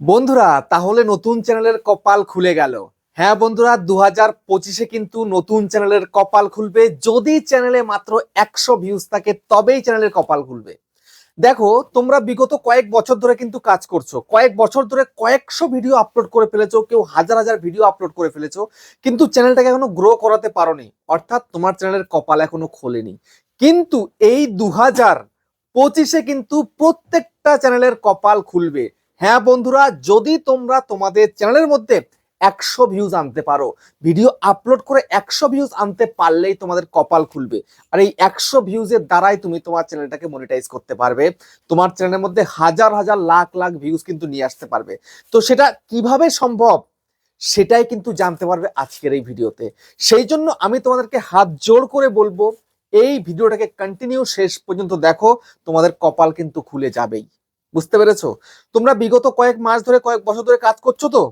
বন্ধুরা, তাহলে নতুন চ্যানেলের কপাল খুলে গেল। হ্যাঁ বন্ধুরা দু হাজার পঁচিশে কিন্তু নতুন চ্যানেলের কপাল খুলবে। যদি চ্যানেলে মাত্র একশো ভিউজ থাকে, তবেই চ্যানেলের কপাল খুলবে। দেখো, তোমরা বিগত কয়েক বছর ধরে কিন্তু কাজ করছ। কয়েক বছর ধরে কয়েকশো ভিডিও আপলোড করে ফেলেছো, কেউ হাজার হাজার ভিডিও আপলোড করে ফেলেছো, কিন্তু চ্যানেলটাকে এখনও গ্রো করাতে পারোনি। অর্থাৎ তোমার চ্যানেলের কপাল এখনও খোলেনি। কিন্তু এই দু হাজার পঁচিশে কিন্তু প্রত্যেকটা চ্যানেলের কপাল খুলবে। হ্যাঁ বন্ধুরা, যদি তোমরা তোমাদের চ্যানেলের মধ্যে একশো ভিউজ আনতে পারো ভিডিও আপলোড করে একশো ভিউজ আনতে পারলেই তোমাদের কপাল খুলবে। আর এই একশো ভিউজের দ্বারাই তুমি তোমার চ্যানেলটাকে মনিটাইজ করতে পারবে। তোমার চ্যানেলের মধ্যে হাজার হাজার লাখ লাখ ভিউজ কিন্তু নিয়ে আসতে পারবে। তো সেটা কীভাবে সম্ভব? সেটাই কিন্তু জানতে পারবে আজকের এই ভিডিওতে সেই জন্য আমি তোমাদেরকে হাত জোড় করে বলব, এই ভিডিওটাকে কন্টিনিউ শেষ পর্যন্ত দেখো, তোমাদের কপাল কিন্তু খুলে যাবেই। বুঝতে পেরেছ? তোমরা বিগত কয়েক মাস ধরে, কয়েক বছর ধরে কাজ করছ তো?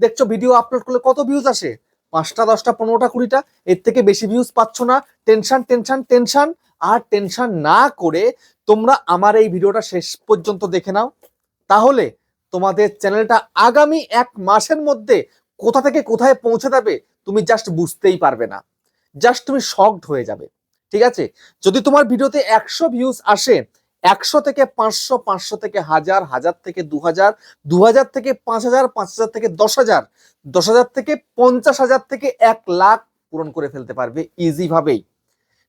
দেখছ ভিডিও আপলোড করলে কত ভিউজ আসে? পাঁচটা, দশটা, পনেরোটা, কুড়িটা? এর থেকে বেশি ভিউজ পাচ্ছ না। টেনশন টেনশন টেনশন আর টেনশন না করে তোমরা আমার এই ভিডিওটা শেষ পর্যন্ত দেখে নাও। তাহলে তোমাদের চ্যানেলটা আগামী এক মাসের মধ্যে কোথা থেকে কোথায় পৌঁছে যাবে, তুমি জাস্ট বুঝতেই পারবে না। জাস্ট তুমি শকড হয়ে যাবে। ঠিক আছে? যদি তোমার ভিডিওতে একশো ভিউজ আসে একশো থেকে পাঁচশো পাঁচশো থেকে হাজার হাজার থেকে দু হাজার দু হাজার থেকে পাঁচ হাজার পাঁচ হাজার থেকে দশ হাজার দশ হাজার থেকে পঞ্চাশ হাজার থেকে এক লাখ পূরণ করে ফেলতে পারবে ইজি ভাবেই।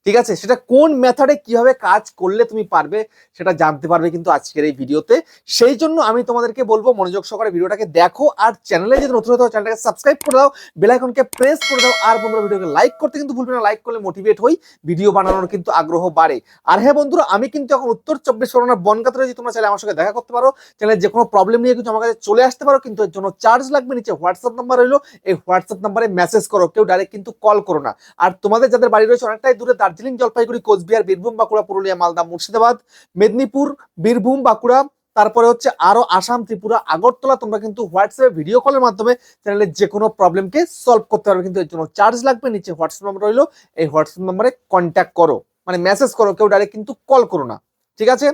ঠিক আছে? সেটা কোন মেথডে কীভাবে কাজ করলে তুমি পারবে সেটা জানতে পারবে কিন্তু আজকের এই ভিডিওতে। সেই জন্য আমি তোমাদেরকে বলব, মনোযোগ সহকারে ভিডিওটাকে দেখো আর চ্যানেলে যদি নতুন হতে চ্যানেলটাকে সাবস্ক্রাইব করে দাও বেল আইকনকে প্রেস করে দাও আর বন্ধুরা ভিডিওকে লাইক করতে কিন্তু ভুলবে না লাইক করলে মোটিভেট হই ভিডিও বানানোর কিন্তু আগ্রহ বাড়ে। আর হ্যাঁ বন্ধুরা, আমি কিন্তু এখন উত্তর চব্বিশ পরগনার বনগাতে রয়েছি, তোমরা চাইলে আমার সঙ্গে দেখা করতে পারো। চ্যানেলের যে কোনো প্রবলেম নিয়ে কিন্তু আমার কাছে চলে আসতে পারো, কিন্তু এর জন্য চার্জ লাগবে নিচে হোয়াটসঅ্যাপ নাম্বার রইল, এই হোয়াটসঅ্যাপ নাম্বারে মেসেজ করো, কেউ ডাইরেক্ট কিন্তু কল করো না। আর তোমাদের যাদের বাড়ি রয়েছে অনেকটাই দূরে দার্জিলিং জলপাইগুড়ি, কোচবিহার, বীরভূম, বাঁকুড়া, পুরুলিয়া, মালদা, মুর্শিদাবাদ, মেদিনীপুর, বীরভূম, বাঁকুড়া, তারপরে হচ্ছে আরও আসাম, ত্রিপুরা, আগরতলা। তোমরা কিন্তু হোয়াটসঅ্যাপে ভিডিও কলের মাধ্যমে চ্যানেলের যে কোনো প্রবলেমকে সলভ করতে পারবে। কিন্তু এর জন্য চার্জ লাগবে, নিচে হোয়াটসঅ্যাপ নাম্বার রইল। এই হোয়াটসঅ্যাপ নাম্বারে কন্ট্যাক্ট করো মানে মেসেজ করো, কেউ ডাইরেক্ট কিন্তু কল করো না। ঠিক আছে?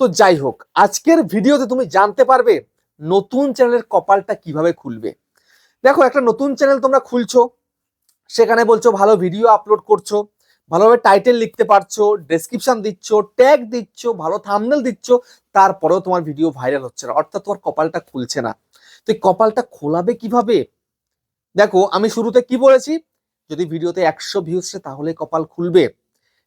তো যাই হোক, আজকের ভিডিওতে তুমি জানতে পারবে নতুন চ্যানেলের কপালটা কীভাবে খুলবে। দেখো, একটা নতুন চ্যানেল তোমরা খুলছো, সেখানে বলছো ভালো ভিডিও আপলোড করছ ভালোভাবে টাইটেল লিখতে পারছ ডেসক্রিপশন দিচ্ছ ট্যাগ দিচ্ছ, ভালো থামনেল দিচ্ছ, তারপরেও তোমার ভিডিও ভাইরাল হচ্ছে না। অর্থাৎ তোমার কপালটা খুলছে না। তো কপালটা খোলাবে কীভাবে? দেখো, আমি শুরুতে কি বলেছি? যদি ভিডিওতে একশো ভিউজ তাহলে কপাল খুলবে।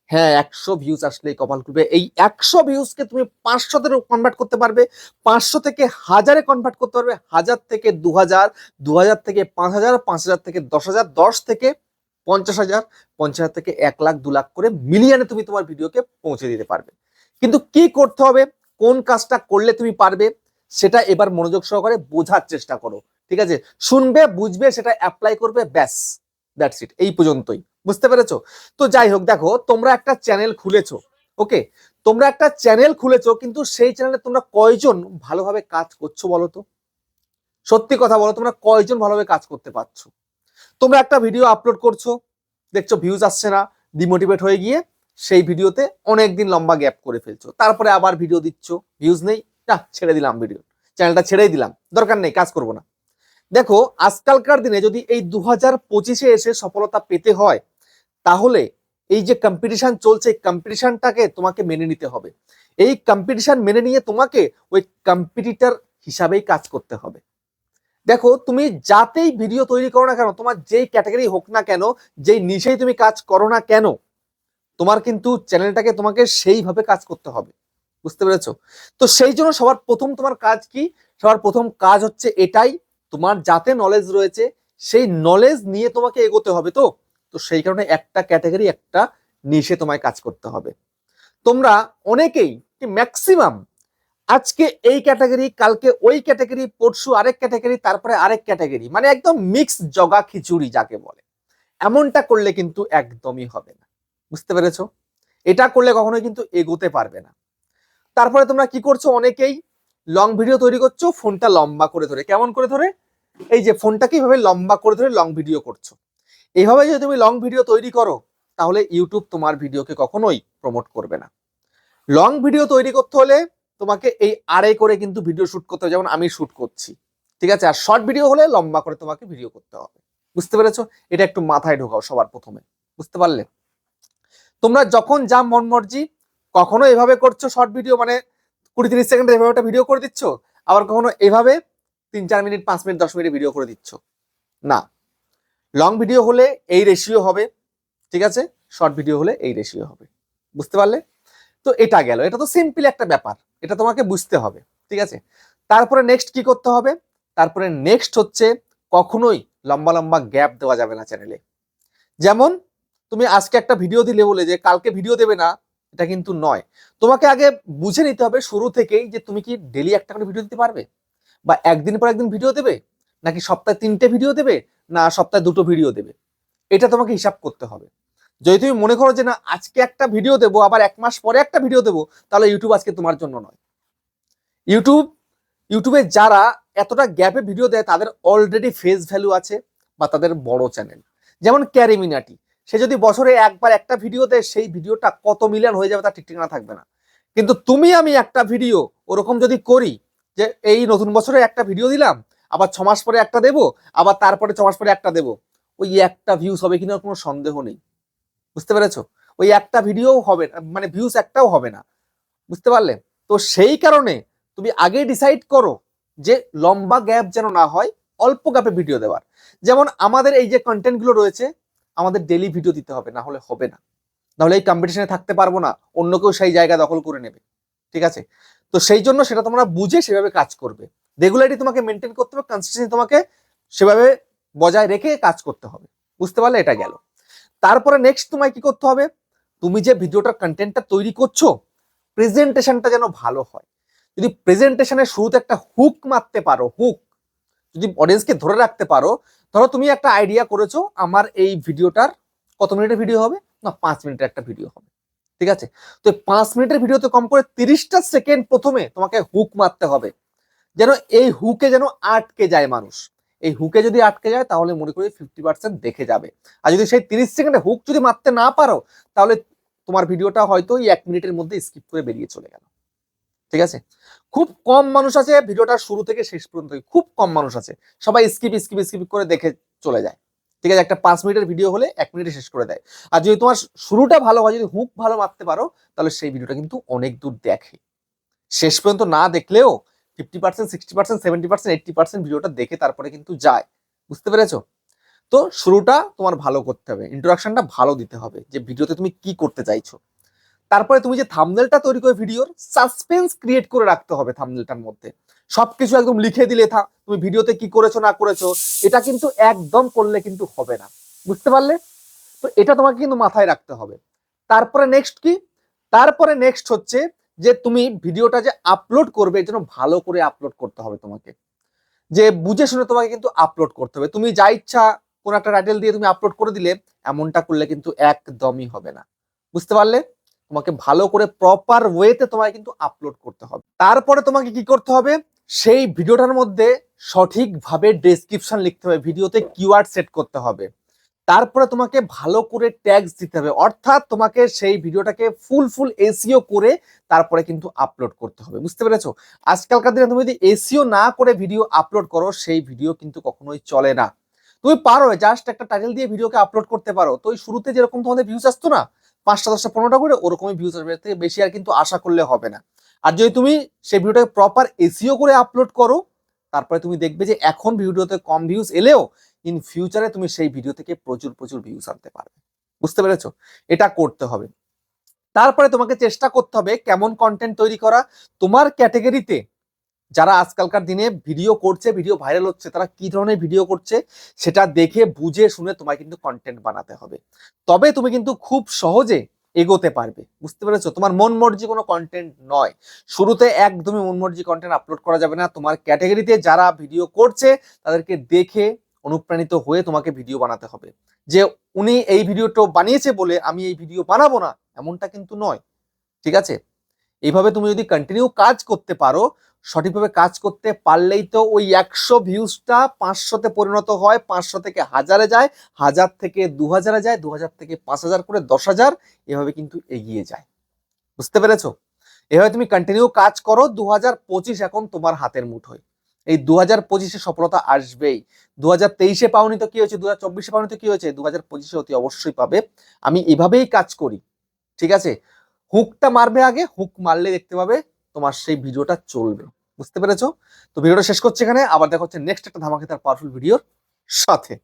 হ্যাঁ একশো ভিউজ আসলে কপাল খুলবে। এই একশো ভিউজকে তুমি পাঁচশোতে কনভার্ট করতে পারবে। পাঁচশো থেকে হাজারে কনভার্ট করতে পারবে। হাজার থেকে দু হাজার দু হাজার থেকে পাঁচ হাজার পাঁচ হাজার থেকে দশ হাজার দশ থেকে পঞ্চাশ হাজার পঞ্চাশ হাজার থেকে এক লাখ, দু লাখ করে মিলিয়নে তুমি তোমার ভিডিওকে পৌঁছে দিতে পারবে। কিন্তু কি করতে হবে? কোন কাজটা করলে তুমি পারবে? সেটা এবার মনোযোগ সহকারে বোঝার চেষ্টা করো। ঠিক আছে? শুনবে, বুঝবে, সেটা অ্যাপ্লাই করবে, ব্যাস। দ্যাটস ইট এই পর্যন্তই। বুঝতে পেরেছ? তো যাই হোক, দেখো, তোমরা একটা চ্যানেল খুলেছো ওকে তোমরা একটা চ্যানেল খুলেছো, কিন্তু সেই চ্যানেলে তোমরা কয়জন ভালোভাবে কাজ করছ বলো তো? সত্যি কথা বলো, তোমরা কয়জন ভালোভাবে কাজ করতে পারছ? তোমরা একটা ভিডিও আপলোড করছ, দেখছ ভিউজ আসছে না ডিমোটিভেট হয়ে গিয়ে সেই ভিডিওতে অনেক দিন লম্বা গ্যাপ করে ফেলছো। তারপরে আবার ভিডিও দিচ্ছ ভিউজ নেই, না, ছেড়ে দিলাম ভিডিও চ্যানেলটা ছেড়েই দিলাম, দরকার নেই, কাজ করব না। দেখো, আজকালকার দিনে যদি এই দু হাজার পঁচিশে এসে সফলতা পেতে হয়, তাহলে এই যে কম্পিটিশন চলছে কম্পিটিশনটাকে তোমাকে মেনে নিতে হবে। এই কম্পিটিশন মেনে নিয়ে তোমাকে ওই কম্পিটিটার হিসাবেই কাজ করতে হবে। দেখো, তুমি যাতেই ভিডিও তৈরি করো না কেন, তোমার যেই ক্যাটাগরি হোক না কেন, যেই নিশেই তুমি কাজ করো না কেন, তোমার কিন্তু চ্যানেলটাকে তোমাকে সেইভাবে কাজ করতে হবে। বুঝতে পেরেছ? তো সেই জন্য সবার প্রথম তোমার কাজ কি? সবার প্রথম কাজ হচ্ছে এটাই, তোমার যাতে নলেজ রয়েছে, সেই নলেজ নিয়ে তোমাকে এগোতে হবে তো? তো সেই কারণে একটা ক্যাটাগরি একটা নিশে তোমায় কাজ করতে হবে। তোমরা অনেকেই ম্যাক্সিমাম আজকে এই ক্যাটাগরি, কালকে ওই ক্যাটাগরি, পরশু আরেক ক্যাটাগরি, তারপরে আরেক ক্যাটাগরি। মানে একদম মিক্স জগা খিচুড়ি যাকে বলে। এমনটা করলে কিন্তু একদমই হবে না। বুঝতে পেরেছ? এটা করলে কখনোই কিন্তু এগোতে পারবে না। তারপরে তোমরা কি করছ অনেকেই? লং ভিডিও তৈরি করছ, ফোনটা লম্বা করে ধরে। কেমন করে ধরে? এই যে ফোনটাকে এইভাবে লম্বা করে ধরে লং ভিডিও করছ। এইভাবে যদি তুমি লং ভিডিও তৈরি করো, তাহলে ইউটিউব তোমার ভিডিওকে কখনোই প্রমোট করবে না। লং ভিডিও তৈরি করতে হলে তোমাকে এই আড়াই করে কিন্তু ভিডিও শুট করতে হবে, যেমন আমি শুট করছি। ঠিক আছে? আর শর্ট ভিডিও হলে লম্বা করে তোমাকে ভিডিও করতে হবে। বুঝতে পেরেছ? এটা একটু মাথায় ঢোকাও সবার প্রথমে। বুঝতে পারলে? তোমরা যখন যা মন মর্জি, কখনো এভাবে করছ শর্ট ভিডিও মানে কুড়ি তিরিশ সেকেন্ডে এভাবে একটা ভিডিও করে দিচ্ছ? আবার কখনো এভাবে তিন, চার মিনিট, পাঁচ মিনিট, দশ মিনিট ভিডিও করে দিচ্ছ? না। লং ভিডিও হলে এই রেশিও হবে। ঠিক আছে? শর্ট ভিডিও হলে এই রেশিও হবে। বুঝতে পারলে? তো এটা গেল। এটা তো সিম্পল একটা ব্যাপার। এটা তোমাকে বুঝতে হবে, ঠিক আছে? তারপরে নেক্সট কি করতে হবে? তারপরে নেক্সট হচ্ছে কখনোই লম্বা লম্বা গ্যাপ দেওয়া যাবে না চ্যানেলে যেমন তুমি আজকে একটা ভিডিও দিলে বলে যে, কালকে ভিডিও দেবে না। এটা কিন্তু নয়। তোমাকে আগে বুঝে নিতে হবে শুরু থেকেই যে তুমি কি ডেলি একটা করে ভিডিও দিতে পারবে? বা একদিন পর একদিন ভিডিও দেবে? নাকি সপ্তাহে তিনটে ভিডিও দেবে? না সপ্তাহে দুটো ভিডিও দেবে? এটা তোমাকে হিসাব করতে হবে। যদি তুমি মনে করো যে না, আজকে একটা ভিডিও দেবো, আবার এক মাস পরে একটা ভিডিও দেবো, তাহলে ইউটিউব আজকে তোমার জন্য নয়। ইউটিউব ইউটিউবে যারা এতটা গ্যাপে ভিডিও দেয়, তাদের অলরেডি ফেস ভ্যালু আছে বা তাদের বড় চ্যানেল যেমন ক্যারিমিনাটি সে যদি বছরে একবার একটা ভিডিও দেয়, সেই ভিডিওটা কত মিলিয়ন হয়ে যাবে তার ঠিক ঠিকানা থাকবে না। কিন্তু তুমি আমি একটা ভিডিও ওরকম যদি করি, যে এই নতুন বছরে একটা ভিডিও দিলাম, আবার ছ মাস পরে একটা দেবো, আবার তারপরে ছ মাস পরে একটা দেবো, ওই একটা ভিউজ হবে কিনা কোনো সন্দেহ নেই। বুঝতে পেরেছ? ওই একটা ভিডিও হবে মানে ভিউজ একটাও হবে না। বুঝতে পারলে? তো সেই কারণে তুমি আগে ডিসাইড করো যে লম্বা গ্যাপ যেন না হয়, অল্প গ্যাপে ভিডিও দেওয়ার। যেমন আমাদের এই যে কন্টেন্টগুলো রয়েছে, আমাদের ডেলি ভিডিও দিতে হবে, না হলে হবে না। নাহলে এই কম্পিটিশনে থাকতে পারব না, অন্য কেউ সেই জায়গা দখল করে নেবে। ঠিক আছে? তো সেই জন্য সেটা তোমরা বুঝে সেভাবে কাজ করবে। রেগুলারিটি তোমাকে মেনটেন করতে হবে কনসিস্টেন্সি তোমাকে সেভাবে বজায় রেখে কাজ করতে হবে। বুঝতে পারলে এটা গেল। তারপরে নেক্সট তোমায় কি করতে হবে? তুমি যে ভিডিওটার কন্টেন্টটা তৈরি করছ প্রেজেন্টেশনটা যেন ভালো হয়। যদি প্রেজেন্টেশনের শুরুতে একটা হুক মারতে পারো হুক যদি অডিয়েন্সকে ধরে রাখতে পারো, ধরো তুমি একটা আইডিয়া করেছ, আমার এই ভিডিওটার কত মিনিটের ভিডিও হবে? না, পাঁচ মিনিটের একটা ভিডিও হবে। ঠিক আছে? তো পাঁচ মিনিটের ভিডিওতে কম করে তিরিশটা সেকেন্ড প্রথমে তোমাকে হুক মারতে হবে। যেন এই হুকে যেন আটকে যায় মানুষ। এই হুকে যদি আটকে যায়, তাহলে মনে করি ফিফটি পার্সেন্ট দেখে যাবে। আর যদি সেই তিরিশ সেকেন্ডে হুক যদি মারতে না পারো, তাহলে তোমার ভিডিওটা হয়তো এই এক মিনিটের মধ্যে স্কিপ করে বেরিয়ে চলে গেল। ঠিক আছে? খুব কম মানুষ আছে, ভিডিওটা শুরু থেকে শেষ পর্যন্ত খুব কম মানুষ আছে। সবাই স্কিপ স্কিপ স্কিপ করে দেখে চলে যায়। ঠিক আছে? একটা পাঁচ মিনিটের ভিডিও হলে এক মিনিটে শেষ করে দেয়। আর যদি তোমার শুরুটা ভালো হয়, যদি হুক ভালো মারতে পারো, তাহলে সেই ভিডিওটা কিন্তু অনেক দূর দেখে। শেষ পর্যন্ত না দেখলেও fifty percent sixty percent seventy percent eighty percent ভিডিওটা দেখে তারপরে কিন্তু যায়। বুঝতে পেরেছ? তো শুরুটা তোমার ভালো করতে হবে ইন্ট্রোডাকশনটা ভালো দিতে হবে, যে ভিডিওতে তুমি কি করতে চাইছো। তারপরে তুমি যে থামনেলটা তৈরি করে ভিডিওর সাসপেন্স ক্রিয়েট করে রাখতে হবে থামনেলটার মধ্যে। সবকিছু একদম লিখে দিলে থা, তুমি ভিডিওতে কি করেছ, না করেছ, এটা কিন্তু একদম করলে কিন্তু হবে না। বুঝতে পারলে? তো এটা তোমাকে কিন্তু মাথায় রাখতে হবে। তারপরে নেক্সট কি? তারপরে নেক্সট হচ্ছে যে তুমি ভিডিওটা যে আপলোড করবে এর ভালো করে আপলোড করতে হবে তোমাকে। যে বুঝে শুনে তোমাকে কিন্তু আপলোড করতে হবে। তুমি যা ইচ্ছা কোন একটা টাইটেল দিয়ে তুমি আপলোড করে দিলে, এমনটা করলে কিন্তু একদমই হবে না। বুঝতে পারলে? তোমাকে ভালো করে প্রপার ওয়েতে তোমাকে কিন্তু আপলোড করতে হবে। তারপরে তোমাকে কি করতে হবে? সেই ভিডিওটার মধ্যে সঠিকভাবে ডেসক্রিপশন লিখতে হবে। ভিডিওতে কিওয়ার্ড সেট করতে হবে। তারপরে তোমাকে ভালো করে ট্যাগস দিতে হবে। অর্থাৎ তোমাকে সেই ভিডিওটাকে ফুল ফুল এসিও করে তারপরে কিন্তু আপলোড করতে হবে। বুঝতে পেরেছ? আজকালকার দিনে তুমি যদি এসিও না করে ভিডিও আপলোড করো, সেই ভিডিও কিন্তু কখনোই চলে না। তুমি পারো জাস্ট একটা টাইটেল দিয়ে ভিডিওকে আপলোড করতে পারো। তো শুরুতে যেরকম তোমাদের ভিউজ আসতো না, পাঁচটা, দশটা, পনেরোটা করে, ওরকমই ভিউজ আসবে। থেকে বেশি আর কিন্তু আশা করলে হবে না। আর যদি তুমি সেই ভিডিওটাকে প্রপার এসিও করে আপলোড করো, তারপরে তুমি দেখবে যে এখন ভিডিওতে কম ভিউজ এলেও ইন ফিউচারে তুমি সেই ভিডিও থেকে প্রচুর প্রচুর ভিউজ আনতে পারবে। বুঝতে পেরেছ? এটা করতে হবে। তারপরে তোমাকে চেষ্টা করতে হবে কেমন কন্টেন্ট তৈরি করা। তোমার ক্যাটেগরিতে যারা আজকালকার দিনে ভিডিও করছে ভিডিও ভাইরাল হচ্ছে, তারা কি ধরনের ভিডিও করছে, সেটা দেখে, বুঝে, শুনে তোমায় কিন্তু কন্টেন্ট বানাতে হবে। তবে তুমি কিন্তু খুব সহজে এগোতে পারবে। বুঝতে পেরেছ? তোমার মন মর্জি কোনো কন্টেন্ট নয়। শুরুতে একদমই মন মর্জি কন্টেন্ট আপলোড করা যাবে না। তোমার ক্যাটেগরিতে যারা ভিডিও করছে, তাদেরকে দেখে অনুপ্রাণিত হয়ে তোমাকে ভিডিও বানাতে হবে। যে উনি এই ভিডিওটা বানিয়েছে বলে আমি এই ভিডিও বানাবো না, এমনটা কিন্তু নয়। ঠিক আছে? এইভাবে তুমি যদি কন্টিনিউ কাজ করতে পারো, সঠিকভাবে কাজ করতে পারলেই তো ওই একশো ভিউজটা পাঁচশোতে পরিণত হয়, পাঁচশো থেকে হাজারে যায়, হাজার থেকে দু হাজারে যায় দু হাজার থেকে পাঁচ হাজার করে দশ হাজার এভাবে কিন্তু এগিয়ে যায়। বুঝতে পেরেছ? এভাবে তুমি কন্টিনিউ কাজ করো দু হাজার পঁচিশ এখন তোমার হাতের মুঠোয়। এই দু হাজার পঁচিশে সফলতা আসবেই। দু হাজার তেইশে পাওনি তো কি হয়েছে? দু হাজার চব্বিশে পাওনি তো কি হয়েছে? দু হাজার পঁচিশে অতি অবশ্যই পাবে। আমি এভাবেই কাজ করি, ঠিক আছে? হুকটা মারবে আগে, হুক মারলে দেখতে পাবে তোমার সেই ভিডিওটা চলবে। বুঝতে পেরেছ? তো ভিডিওটা শেষ করছে এখানে, আবার দেখা হচ্ছে নেক্সট একটা ধামাকে তার পাওয়ারফুল ভিডিওর সাথে।